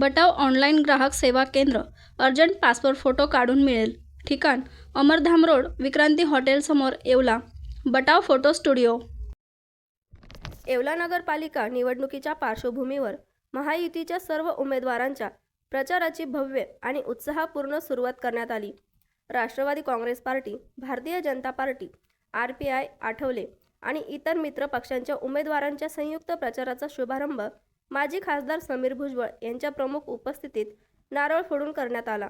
बटाव online ग्राहक सेवा केंद्र अर्जंट पासपोर्ट फोटो काढून मिळेल. ठिकाण अमरधाम रोड विक्रांती हॉटेलसमोर Yeola. Batav photo studio. Yeola नगरपालिका निवडणुकीच्या पार्श्वभूमीवर महायुतीच्या सर्व उमेदवारांच्या प्रचाराची भव्य आणि उत्साहपूर्ण सुरुवात करण्यात आली. Rashtravadi Congress party Bharatiya Janata party R P I Athawale आणि इतर मित्र पक्षांच्या उमेदवारांच्या संयुक्त प्रचाराचा शुभारंभ माजी खासदार समीर भुजबळ यांच्या प्रमुख उपस्थितीत नारळ फोडून करण्यात आला.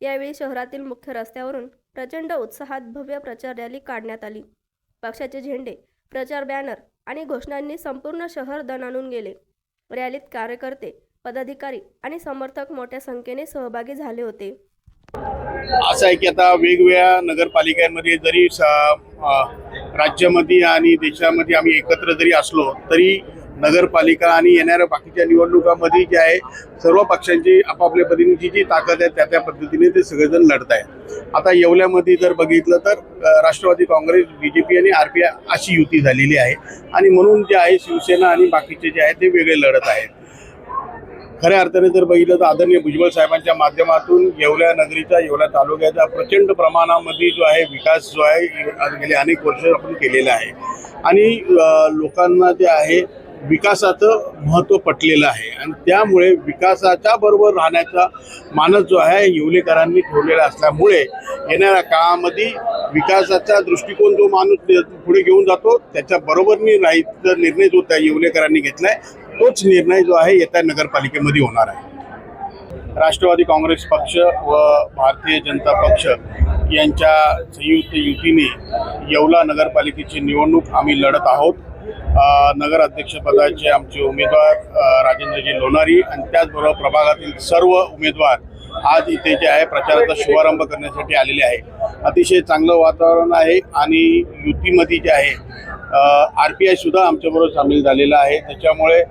यावेळी शहरातील मुख्य रस्त्यावरून प्रचंड उत्साहात भव्य प्रचार रॅली काढण्यात आली. पक्षाचे झेंडे प्रचार बॅनर आणि घोषणांनी संपूर्ण शहर दणाणून गेले. रॅलीत कार्यकर्ते पदाधिकारी आणि समर्थक मोठ्या संख्येने सहभागी झाले होते. असं आहे की आता वेगवेगळ्या नगरपालिकांमध्ये जरी राज्यामध्ये आणि देशामध्ये आम्ही एकत्र जरी असलो तरी नगरपालिका आणि येणाऱ्या बाकीच्या निवडणुकामध्ये जे आहे सर्व पक्षांची आपापल्या पद्धतीची जी ताकद आहे त्या त्या पद्धतीने ते सगळेजण लढत आहेत. आता येवल्यामध्ये जर बघितलं तर Rashtrawadi Congress B J P आणि आर पी आय अशी युती झालेली आहे. आणि म्हणून जे आहे शिवसेना आणि बाकीचे जे आहे ते वेगळे लढत आहेत. खऱ्या अर्थाने जर बघितलं तर आदरणीय भुजबळ साहेबांच्या माध्यमातून येवल्या नगरीचा येवल्या तालुक्याचा प्रचंड प्रमाणामध्ये जो आहे विकास जो आहे गेले अनेक वर्ष आपण केलेला आहे. आणि लोकांना जे आहे विकासाचं महत्त्व पटलेलं आहे. आणि त्यामुळे विकासाच्या बरोबर राहण्याचा मानस जो आहे येवलेकरांनी ठेवलेला असल्यामुळे येणाऱ्या काळामध्ये विकासाचा दृष्टिकोन जो माणूस पुढे घेऊन जातो त्याच्या बरोबरनी राहायचा निर्णय जो त्या येवलेकरांनी घेतलाय तोच निर्णय जो आहे येत्या नगरपालिकेमध्ये होणार आहे. राष्ट्रवादी काँग्रेस पक्ष व भारतीय जनता पक्ष यांच्या संयुक्त युतीने येवला नगरपालिकेची निवडणूक आम्ही लढत आहोत. नगराध्यक्षपदाचे आमचे उमेदवार राजेंद्रजी लोणारी आणि त्याचबरोबर प्रभागातील सर्व उमेदवार आज इथे जे आहे प्रचाराचा शुभारंभ करण्यासाठी आलेले आहे. अतिशय चांगलं वातावरण आहे आणि युतीमध्ये जे आहे आर पी आय सुद्धा आमच्याबरोबर सामील झालेला आहे. त्याच्यामुळे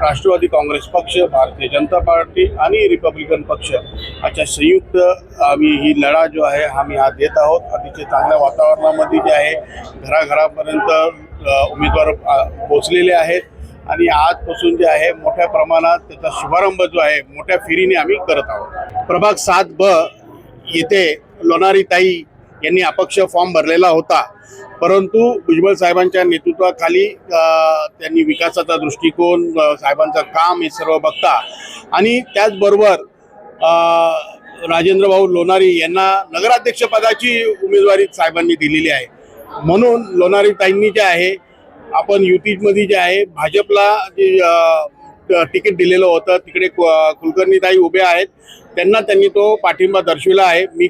राष्ट्रवादी काँग्रेस पक्ष भारतीय जनता पार्टी आणि रिपब्लिकन पक्ष अशा संयुक्त आम्ही ही लढा जो आहे आम्ही हा देत आहोत. अतिशय चांगल्या वातावरणामध्ये जे आहे घराघरापर्यंत उमेदवार पोचलेले आहेत. आणि आजपासून जे आहे मोठ्या प्रमाणात त्याचा शुभारंभ जो आहे मोठ्या फेरीने आम्ही करत आहोत. प्रभाग सात ब येथे लोणारी ताई यांनी अपक्ष फॉर्म भरलेला होता. परंतु भुजबळ साहेबांच्या नेतृत्वाखाली त्यांनी विकासाचा दृष्टिकोन साहेबांचं काम हे सर्व बघता. आणि त्याचबरोबर राजेंद्रभाऊ राजेंद्र भाऊ लोणारी यांना नगराध्यक्षपदाची उमेदवारी साहेबांनी दिलेली आहे. म्हणून लोणारी ताईंनी जे आहे आपण युतीमध्ये जे आहे भाजपला जे तिकीट दिलेलं होतं तिकडे कुलकर्णी ताई उभे आहेत. त्यांना त्यांनी तो पाठिंबा दर्शविला आहे. मी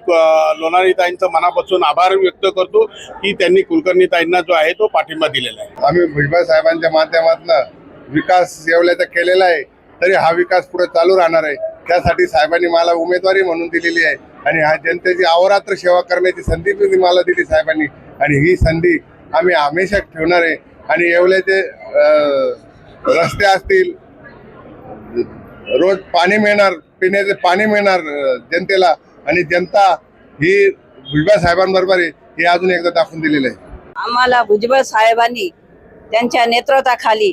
लोणारी ताईंचा मनापासून आभार व्यक्त करतो की त्यांनी कुलकर्णी ताईंना जो आहे तो पाठिंबा दिलेला आहे. आम्ही भुजबळ साहेबांच्या माध्यमातून विकास येवल्याचा केलेला आहे तरी हा विकास पुढे चालू राहणार आहे. त्यासाठी साहेबांनी मला उमेदवारी म्हणून दिलेली आहे. आणि हा जनतेची अहोरात्र सेवा करण्याची संधी पण मला दिली साहेबांनी. आणि ही संधी आम्ही हमेशा ठेवणार आहे. आणि येवल्याचे जे रस्ते असतील रोज पाणी मिळणार पिण्याचे पाणी मिळणार जनतेला. आणि जनता ही भुजबळ साहेबांबरोबर आहे हे अजून एकदा दाखवून दिलेलं आहे. आम्हाला भुजबळ साहेबांनी त्यांच्या नेतृत्वाखाली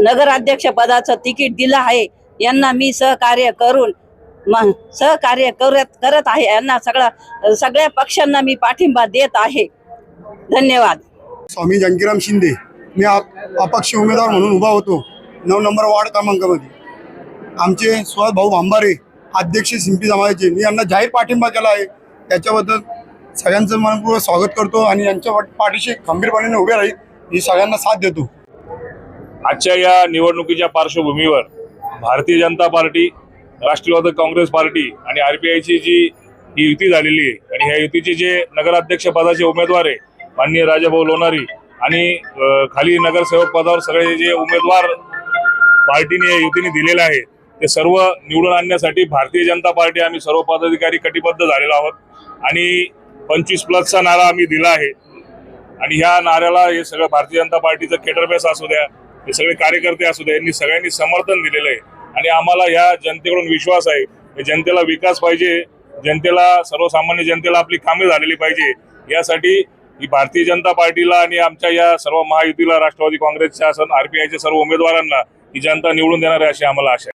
नगराध्यक्ष पदाचं तिकीट दिलं आहे. यांना मी सहकार्य करून म- सहकार्य करत करत आहे. यांना सगळा सगळ्या पक्षांना मी पाठिंबा देत आहे. धन्यवाद. स्वामी जानकीराम शिंदे मी आप- अपक्ष उमेदवार म्हणून उभा होतो. नऊ नंबर वार्ड क्रमांकामध्ये. आमचे सुहास भाऊ भांबारे अध्यक्ष सिंपी समाजाचे मी यांना जाहीर पाठिंबा केला आहे. त्याच्याबद्दल सगळ्यांचं मनपूर्वक स्वागत करतो आणि यांच्या पाठीशी खंबीरपणे उभे राहील. ही सगळ्यांना साथ देतो. आजच्या या निवडणुकीच्या पार्श्वभूमीवर Bharatiya Janata party Rashtravadi Congress party आणि आरपीआयची जी ही युती झालेली आहे आणि ह्या युतीचे जे नगराध्यक्ष पदाचे उमेदवार आहे माननीय राजाभाऊ लोणारी आणि खाली नगरसेवक पदावर सगळे जे उमेदवार पार्टीने या युतीने दिलेले आहे ते सर्व निवडून आणण्यासाठी भारतीय जनता पार्टी आम्ही सर्व पदाधिकारी कटिबद्ध झालेलो आहोत आणि पंचवीस प्लसचा नारा आम्ही दिला आहे. आणि ह्या नाऱ्याला हे सगळं भारतीय जनता पार्टीचं केटरबेस असू द्या हे सगळे कार्यकर्ते असू द्या यांनी सगळ्यांनी समर्थन दिलेलं आहे. आणि आम्हाला या जनतेकडून विश्वास आहे. की जनतेला विकास पाहिजे. जनतेला सर्वसामान्य जनतेला आपली कामे झालेली पाहिजे. यासाठी ही भारतीय जनता पार्टीला आणि आमच्या या सर्व महायुतीला राष्ट्रवादी काँग्रेसच्या आरपीआयच्या सर्व उमेदवारांना ही जनता निवडून देणार आहे अशी आम्हाला आशा आहे.